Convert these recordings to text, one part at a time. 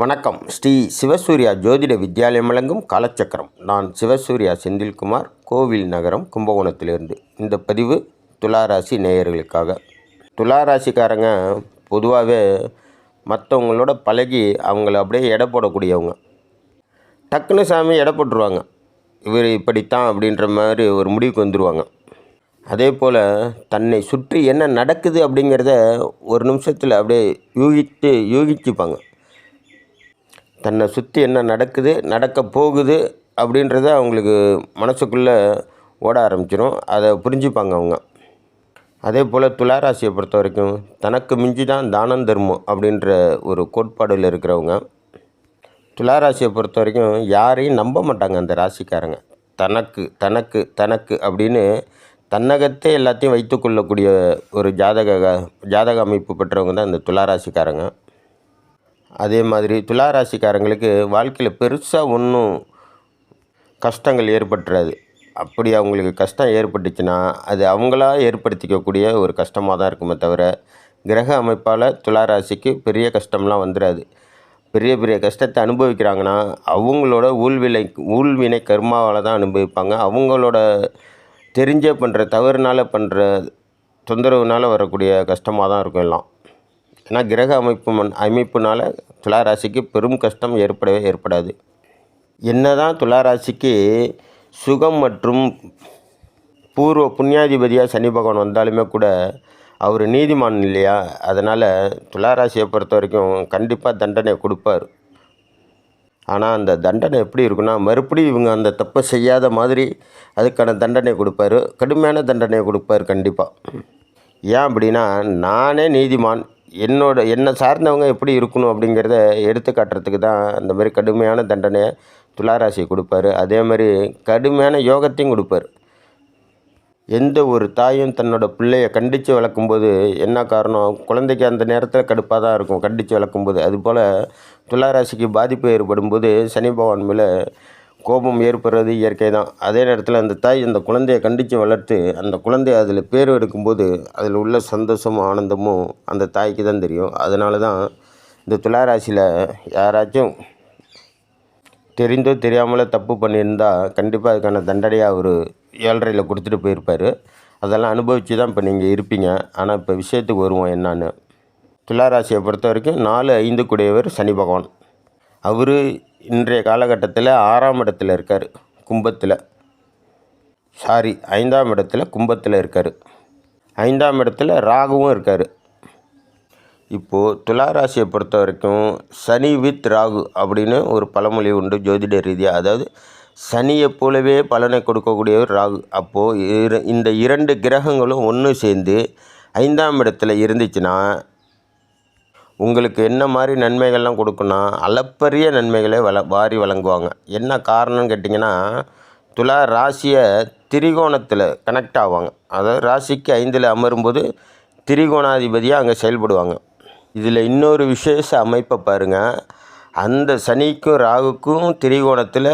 வணக்கம். ஸ்ரீ சிவசூர்யா ஜோதிட வித்யாலயம் வழங்கும் காலச்சக்கரம். நான் சிவசூர்யா செந்தில்குமார் கோவில் நகரம் கும்பகோணத்திலிருந்து. இந்த பதிவு துளாராசி நேயர்களுக்காக. துளாராசிக்காரங்க பொதுவாகவே மற்றவங்களோட பழகி அவங்கள அப்படியே எடை போடக்கூடியவங்க. டக்குன்னு சாமி எடை போட்டுருவாங்க. இவர் இப்படித்தான் அப்படின்ற மாதிரி ஒரு முடிவுக்கு வந்துடுவாங்க அதே போல் தன்னை சுற்றி என்ன நடக்குது அப்படிங்கிறத ஒரு நிமிஷத்தில் அப்படியே யூகித்து யூகிச்சுப்பாங்க. தன்னை சுற்றி என்ன நடக்குது நடக்க போகுது அப்படின்றத அவங்களுக்கு மனசுக்குள்ளே ஓட ஆரம்பிச்சிடும் அதை புரிஞ்சுப்பாங்க அவங்க. அதே போல் துளாராசியை பொறுத்த வரைக்கும் தனக்கு மிஞ்சி தான் தானம் தர்மம் அப்படின்ற ஒரு கோட்பாடில் இருக்கிறவங்க துளாராசியை பொறுத்த வரைக்கும் யாரையும் நம்ப மாட்டாங்க அந்த ராசிக்காரங்க. தனக்கு தனக்கு தனக்கு அப்படின்னு தன்னகத்தே எல்லாத்தையும் வைத்துக்கொள்ளக்கூடிய ஒரு ஜாதக ஜாதக அமைப்பு பெற்றவங்க தான் இந்த துளாராசிக்காரங்க. அதே மாதிரி துளாராசிக்காரங்களுக்கு வாழ்க்கையில் பெருசாக ஒன்றும் கஷ்டங்கள் ஏற்பட்டுறாது. அப்படி அவங்களுக்கு கஷ்டம் ஏற்பட்டுச்சுன்னா அது அவங்களா ஏற்படுத்திக்கக்கூடிய ஒரு கஷ்டமாக தான் இருக்குமே தவிர கிரக அமைப்பால் துளாராசிக்கு பெரிய கஷ்டம்லாம் வந்துடாது பெரிய பெரிய கஷ்டத்தை அனுபவிக்கிறாங்கன்னா அவங்களோட ஊழ்வினை ஊழ்வினை கர்மாவால் தான் அனுபவிப்பாங்க. அவங்களோட தெரிஞ்சே பண்ணுற தவறுனால் பண்ணுற தொந்தரவுனால் வரக்கூடிய கஷ்டமாக தான் இருக்கும் எல்லாம். ஏன்னா கிரக அமைப்பு அமைப்புனால் துளாராசிக்கு பெரும் கஷ்டம் ஏற்படவே ஏற்படாது. என்னதான் துளாராசிக்கு சுகம் மற்றும் பூர்வ புண்ணியாதிபதியாக சனி பகவான் வந்தாலுமே கூட அவர் நீதிமான் இல்லையா? அதனால் துளாராசியை பொறுத்த வரைக்கும் கண்டிப்பாக தண்டனை கொடுப்பார். ஆனால் அந்த தண்டனை எப்படி இருக்குன்னா மறுபடியும் இவங்க அந்த தப்பை செய்யாத மாதிரி அதுக்கான தண்டனை கொடுப்பாரு. கடுமையான தண்டனை கொடுப்பார் கண்டிப்பாக ஏன் அப்படின்னா நானே நீதிமான் என்னோட என்னை சார்ந்தவங்க எப்படி இருக்கணும் அப்படிங்கிறத எடுத்து காட்டுறதுக்கு தான் அந்த மாதிரி கடுமையான தண்டனையை துளாராசியை கொடுப்பாரு. அதே மாதிரி கடுமையான யோகத்தையும் கொடுப்பார். எந்த ஒரு தாயும் தன்னோட பிள்ளைய கண்டித்து வளர்க்கும்போது என்ன காரணம்? குழந்தைக்கு அந்த நேரத்தில் கடுப்பாக தான் இருக்கும் கண்டித்து வளர்க்கும்போது. அதுபோல் துளாராசிக்கு பாதிப்பு ஏற்படும்போது சனி பகவான் மேலே கோபம் ஏற்படுறது இயற்கை தான் அதே நேரத்தில் அந்த தாய் அந்த குழந்தையை கண்டித்து வளர்த்து அந்த குழந்தைய அதில் பேர் எடுக்கும்போது அதில் உள்ள சந்தோஷமும் ஆனந்தமும் அந்த தாய்க்கு தான் தெரியும். அதனால தான் இந்த துளாராசியில் யாராச்சும் தெரிந்தோ தெரியாமலோ தப்பு பண்ணியிருந்தால் கண்டிப்பாக அதுக்கான தண்டனையாக அவர் ஏழரையில் கொடுத்துட்டு போயிருப்பார். அதெல்லாம் அனுபவித்து தான் இப்போ நீங்கள் இருப்பீங்க. ஆனால் இப்போ விஷயத்துக்கு வருவோம் என்னான்னு. துளாராசியை பொறுத்த வரைக்கும் நாலு ஐந்து கூடியவர் சனி பகவான். அவர் இன்றைய காலகட்டத்தில் ஆறாம் இடத்துல இருக்கார் கும்பத்தில். சாரி ஐந்தாம் இடத்துல கும்பத்தில் இருக்கார். ஐந்தாம் இடத்துல ராகுவும் இருக்கார். இப்போது துளாராசியை பொறுத்த வரைக்கும் சனி வித் ராகு அப்படின்னு ஒரு பழமொழி உண்டு ஜோதிட ரீதியாக அதாவது சனியை போலவே பலனை கொடுக்கக்கூடியவர் ராகு. அப்போது இரு இந்த இரண்டு கிரகங்களும் ஒன்று சேர்ந்து ஐந்தாம் இடத்துல இருந்துச்சுன்னா உங்களுக்கு என்ன மாதிரி நன்மைகள்லாம் கொடுக்குன்னா அளப்பரிய நன்மைகளை வள வாரி வழங்குவாங்க. என்ன காரணம்னு கேட்டிங்கன்னா துலா ராசியை திரிகோணத்தில் கனெக்ட் ஆவாங்க. அதாவது ராசிக்கு ஐந்தில் அமரும்போது திரிகோணாதிபதியாக அங்கே செயல்படுவாங்க. இதில் இன்னொரு விசேஷ அமைப்பை பாருங்கள் அந்த சனிக்கும் ராகுக்கும் திரிகோணத்தில்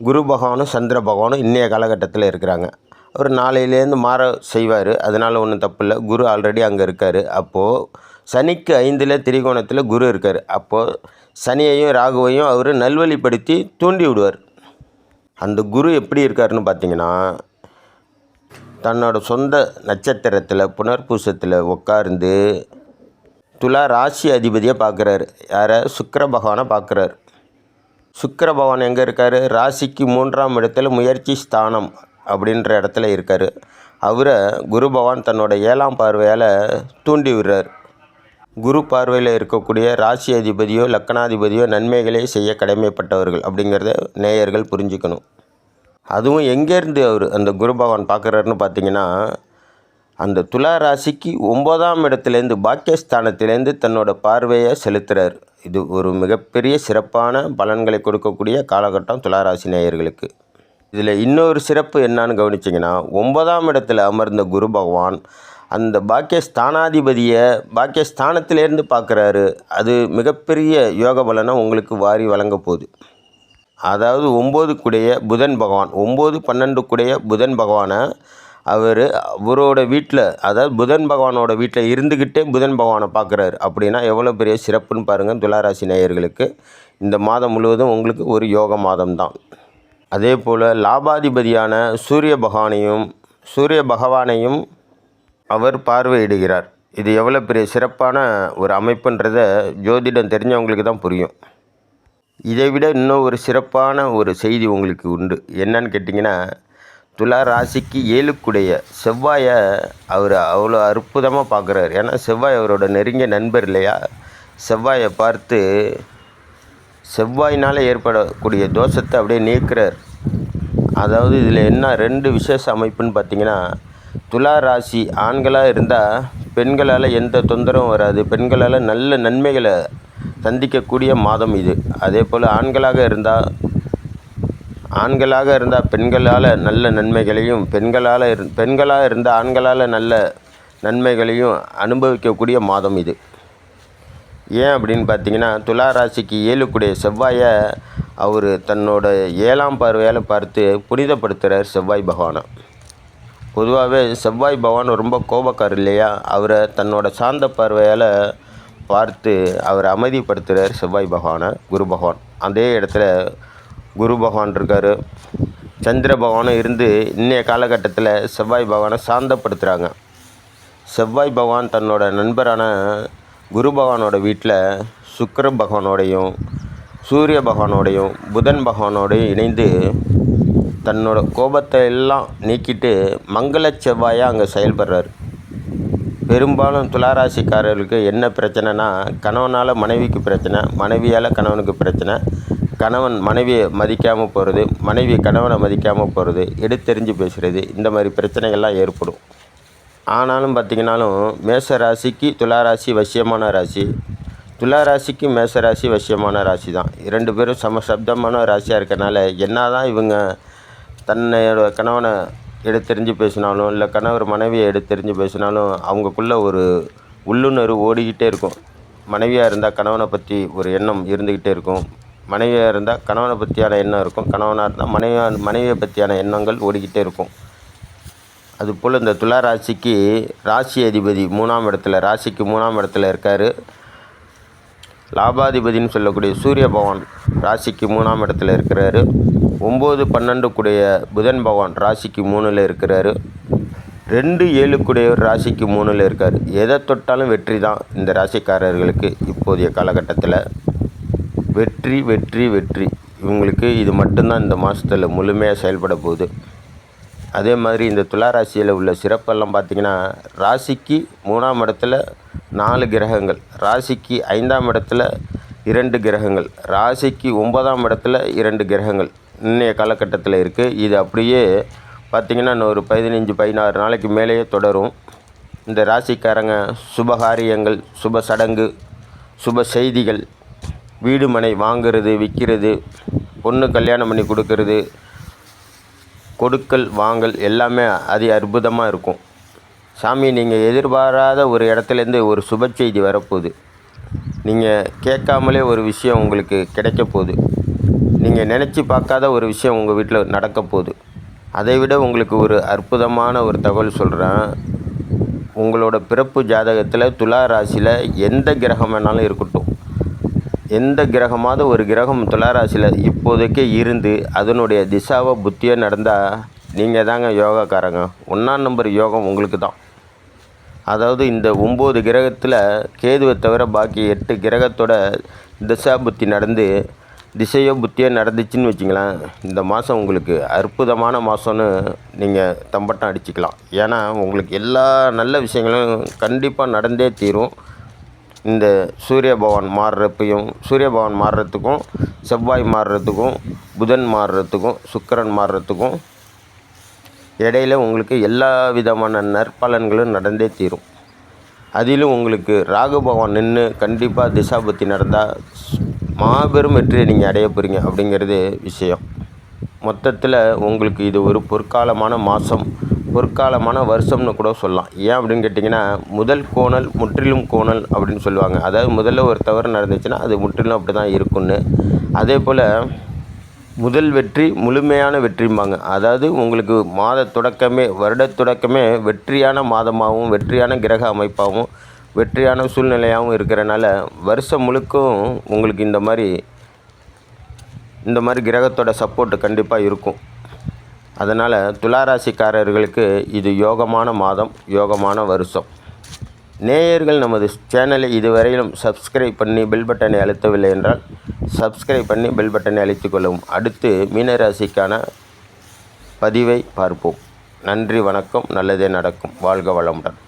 குரு பகவானும் சந்திர பகவானும் இன்றைய காலகட்டத்தில் இருக்கிறாங்க. அவர் நாளையிலேருந்து மாற செய்வார். அதனால் ஒன்றும் தப்பு இல்லை. குரு ஆல்ரெடி அங்கே இருக்கார். அப்போது சனிக்கு ஐந்தில் திரிகோணத்தில் குரு இருக்கார். அப்போது சனியையும் ராகுவையும் அவர் நல்வழிப்படுத்தி தூண்டி விடுவார். அந்த குரு எப்படி இருக்காருன்னு பார்த்தீங்கன்னா தன்னோட சொந்த நட்சத்திரத்தில் புனர்பூசத்தில் உட்கார்ந்து துலா ராசி அதிபதியை பார்க்குறாரு யாரை? சுக்கர பகவானை பார்க்குறாரு சுக்கர பகவான் எங்கே இருக்கார்? ராசிக்கு மூன்றாம் இடத்துல முயற்சி ஸ்தானம் அப்படின்ற இடத்துல இருக்கார். அவரை குரு பகவான் தன்னோட ஏழாம் பார்வையால் தூண்டி விடுறார். குரு பார்வையில் இருக்கக்கூடிய ராசி அதிபதியோ லக்கணாதிபதியோ நன்மைகளே செய்ய கடமைப்பட்டவர்கள் அப்படிங்கிறத நேயர்கள் புரிஞ்சுக்கணும். அதுவும் எங்கேருந்து அவர் அந்த குரு பகவான் பார்க்குறாருன்னு பார்த்தீங்கன்னா அந்த துலா ராசிக்கு ஒம்போதாம் இடத்துலேருந்து பாக்கியஸ்தானத்திலேருந்து தன்னோட பார்வையை செலுத்துகிறார் இது ஒரு மிகப்பெரிய சிறப்பான பலன்களை கொடுக்கக்கூடிய காலகட்டம் துளாராசி நேயர்களுக்கு. இதில் இன்னொரு சிறப்பு என்னான்னு கவனிச்சிங்கன்னா ஒன்பதாம் இடத்துல அமர்ந்த குரு பகவான் அந்த பாக்கியஸ்தானாதிபதியை பாக்கியஸ்தானத்திலேருந்து பார்க்குறாரு. அது மிகப்பெரிய யோக பலனை உங்களுக்கு வாரி வழங்க போகுது. அதாவது ஒம்பது புதன் பகவான் ஒம்பது பன்னெண்டு புதன் பகவானை அவர் அவரோட வீட்டில் அதாவது புதன் பகவானோட வீட்டில் இருந்துக்கிட்டே புதன் பகவானை பார்க்குறாரு. அப்படின்னா எவ்வளோ பெரிய சிறப்புன்னு பாருங்கள் துளாராசி நேயர்களுக்கு. இந்த மாதம் முழுவதும் உங்களுக்கு ஒரு யோக மாதம் தான் அதே போல் லாபாதிபதியான சூரிய பகவானையும் சூரிய பகவானையும் அவர் பார்வையிடுகிறார். இது எவ்வளோ பெரிய சிறப்பான ஒரு அமைப்புன்றத ஜோதிடம் தெரிஞ்சவங்களுக்கு தான் புரியும். இதை விட இன்னும் ஒரு சிறப்பான ஒரு செய்தி உங்களுக்கு உண்டு. என்னன்னு கேட்டிங்கன்னா துலா ராசிக்கு ஏழுக்குடைய செவ்வாயை அவர் அவ்வளோ அற்புதமாக பார்க்குறாரு. ஏன்னா செவ்வாய் அவரோட நெருங்கிய நண்பர் இல்லையா? செவ்வாயை பார்த்து செவ்வாயினால் ஏற்படக்கூடிய தோஷத்தை அப்படியே நீக்கிறார். அதாவது இதில் என்ன ரெண்டு விசேஷ அமைப்புன்னு பார்த்திங்கன்னா துலா ராசி ஆண்களாக இருந்தால் பெண்களால் எந்த தொந்தரவும் வராது. பெண்களால் நல்ல நன்மைகளை சந்திக்கக்கூடிய மாதம் இது. அதே போல் ஆண்களாக இருந்தால் ஆண்களாக இருந்தால் பெண்களால் நல்ல நன்மைகளையும் பெண்களால் இரு பெண்களாக இருந்தால் ஆண்களால் நல்ல நன்மைகளையும் அனுபவிக்கக்கூடிய மாதம் இது. ஏன் அப்படின்னு பார்த்தீங்கன்னா துலா ராசிக்கு ஏழுக்குடைய செவ்வாயை அவர் தன்னோட ஏழாம் பார்வையால் பார்த்து புனிதப்படுத்துகிறார் செவ்வாய் பகவானை. பொதுவாகவே செவ்வாய் பகவான் ரொம்ப கோபக்கார் இல்லையா? அவரை தன்னோட சாந்த பார்வையால் பார்த்து அவர் அமைதிப்படுத்துகிறார் செவ்வாய் பகவானை குரு பகவான். அதே இடத்துல குரு பகவான் இருக்கார். சந்திர பகவானும் இருந்து இன்றைய காலகட்டத்தில் செவ்வாய் பகவானை சாந்தப்படுத்துகிறாங்க செவ்வாய் பகவான் தன்னோட நண்பரான குரு பகவானோட வீட்டில் சுக்கர பகவானோடையும் சூரிய பகவானோடையும் புதன் பகவானோடையும் இணைந்து தன்னோட கோபத்தை எல்லாம் நீக்கிட்டு மங்கள செவ்வாயாக அங்கே செயல்படுறாரு. பெரும்பாலும் துளாராசிக்காரர்களுக்கு என்ன பிரச்சனைனா கணவனால் மனைவிக்கு பிரச்சனை மனைவியால் கணவனுக்கு பிரச்சனை கணவன் மனைவியை மதிக்காமல் போகிறது மனைவி கணவனை மதிக்காமல் போகிறது எடுத்தெறிஞ்சு பேசுகிறது இந்த மாதிரி பிரச்சனைகள்லாம் ஏற்படும். ஆனாலும் பார்த்திங்கனாலும் மேச ராசிக்கு துளாராசி வசியமான ராசி. துளாராசிக்கு மேச ராசி வசியமான ராசி தான் இரண்டு பேரும் சமசப்தமான ராசியாக இருக்கனால என்ன தான் இவங்க தன்னோட கணவனை எடுத்தெறிஞ்சு பேசினாலும் இல்லை கணவர் மனைவியை எடுத்தெறிஞ்சு பேசினாலும் அவங்கக்குள்ளே ஒரு உள்ளுணர்வு ஓடிக்கிட்டே இருக்கும். மனைவியாக இருந்தால் கணவனை பற்றி ஒரு எண்ணம் இருந்துக்கிட்டே இருக்கும். மனைவியாக இருந்தால் கணவனை பற்றியான எண்ணம் இருக்கும். கணவனாக இருந்தால் மனைவியாக மனைவியை பற்றியான எண்ணங்கள் ஓடிக்கிட்டே இருக்கும். அதுபோல் இந்த துலா ராசிக்கு ராசி அதிபதி மூணாம் இடத்துல ராசிக்கு மூணாம் இடத்துல இருக்கார். லாபாதிபதின்னு சொல்லக்கூடிய சூரிய பகவான் ராசிக்கு மூணாம் இடத்துல இருக்கிறாரு. ஒம்பது பன்னெண்டு புதன் பகவான் ராசிக்கு மூணில் இருக்கிறாரு. ரெண்டு ஏழுக்குடையவர் ராசிக்கு மூணில் இருக்கார். எதை தொட்டாலும் வெற்றி தான் இந்த ராசிக்காரர்களுக்கு இப்போதைய காலகட்டத்தில். வெற்றி வெற்றி வெற்றி. இவங்களுக்கு இது மட்டும்தான் இந்த மாதத்தில் முழுமையாக செயல்பட போகுது. அதே மாதிரி இந்த துலா ராசியில் உள்ள சிறப்பெல்லாம் பார்த்திங்கன்னா ராசிக்கு மூணாம் இடத்துல நாலு கிரகங்கள் ராசிக்கு ஐந்தாம் இடத்துல இரண்டு கிரகங்கள் ராசிக்கு ஒன்பதாம் இடத்துல இரண்டு கிரகங்கள் இன்றைய காலகட்டத்தில் இருக்குது இது அப்படியே பார்த்திங்கன்னா இன்னும் ஒரு பதினஞ்சு பதினாறு நாளைக்கு மேலேயே தொடரும். இந்த ராசிக்காரங்க சுபகாரியங்கள் சுப சடங்கு சுப செய்திகள் வீடு மனை வாங்குறது விற்கிறது பொண்ணு கல்யாணம் பண்ணி கொடுக்கறது கொடுக்கல் வாங்கல் எல்லாமே அதி அற்புதமாக இருக்கும். சாமி நீங்கள் எதிர்பாராத ஒரு இடத்துலேருந்து ஒரு சுப செய்தி வரப்போகுது. நீங்கள் கேட்காமலே ஒரு விஷயம் உங்களுக்கு கிடைக்க போகுது. நீங்கள் நினச்சி பார்க்காத ஒரு விஷயம் உங்கள் வீட்டில் நடக்க போகுது. அதை விட உங்களுக்கு ஒரு அற்புதமான ஒரு தகவல் சொல்கிறேன் உங்களோட பிறப்பு ஜாதகத்தில் துலா ராசியில் எந்த கிரகம் வேணாலும் இருக்கட்டும். எந்த கிரகமாவது ஒரு கிரகம் துளாராசியில் இப்போதைக்கே இருந்து அதனுடைய திசாவை புத்தியோ நடந்தால் நீங்கள் தாங்க யோகாக்காரங்க. ஒன்றாம் நம்பர் யோகம் உங்களுக்கு தான். அதாவது இந்த ஒம்பது கிரகத்தில் கேதுவை தவிர பாக்கி எட்டு கிரகத்தோட திசா புத்தி நடந்து திசையோ புத்தியோ நடந்துச்சுன்னு வச்சிங்களேன் இந்த மாதம் உங்களுக்கு அற்புதமான மாதம்னு நீங்கள் தம்பட்டம் அடிச்சுக்கலாம். ஏன்னா உங்களுக்கு எல்லா நல்ல விஷயங்களும் கண்டிப்பாக நடந்தே தீரும். இந்த சூரிய பகவான் மாறுறப்பையும் சூரிய பகவான் மாறுறதுக்கும் செவ்வாய் மாறுறதுக்கும் புதன் மாறுறதுக்கும் சுக்கிரன் மாறுறதுக்கும் இடையில உங்களுக்கு எல்லா விதமான நற்பலன்களும் நடந்தே தீரும். அதிலும் உங்களுக்கு ராகு பகவான் நின்று கண்டிப்பாக திசாபத்தி நடந்தால் மாபெரும் வெற்றியை நீங்கள் அடைய போகிறீங்க அப்படிங்கிறது விஷயம். மொத்தத்தில் உங்களுக்கு இது ஒரு பொற்காலமான மாதம் பொற்காலமான வருஷம்னு கூட சொல்லலாம். ஏன் அப்படின்னு கேட்டிங்கன்னா முதல் கோணல் முற்றிலும் கோணல் அப்படின்னு சொல்லுவாங்க. அதாவது முதல்ல ஒரு தவறு நடந்துச்சுன்னா அது முற்றிலும் அப்படி தான் இருக்கும்னு. அதே போல் முதல் வெற்றி முழுமையான வெற்றிம்பாங்க. அதாவது உங்களுக்கு மாத தொடக்கமே வருட தொடக்கமே வெற்றியான மாதமாகவும் வெற்றியான கிரக அமைப்பாகவும் வெற்றியான சூழ்நிலையாகவும் இருக்கிறனால வருஷம் முழுக்கும் உங்களுக்கு இந்த மாதிரி இந்த மாதிரி கிரகத்தோட சப்போர்ட்டு கண்டிப்பாக இருக்கும். அதனால் துளாராசிக்காரர்களுக்கு இது யோகமான மாதம் யோகமான வருஷம். நேயர்கள் நமது சேனலை இதுவரையிலும் சப்ஸ்கிரைப் பண்ணி பெல் பட்டனை அழுத்தவில்லை என்றால் சப்ஸ்கிரைப் பண்ணி பெல் பட்டனை அழுத்திக் கொள்ளவும். அடுத்து மீனராசிக்கான பதிவை பார்ப்போம். நன்றி வணக்கம் நல்லதே நடக்கும். வாழ்க வளமுடன்.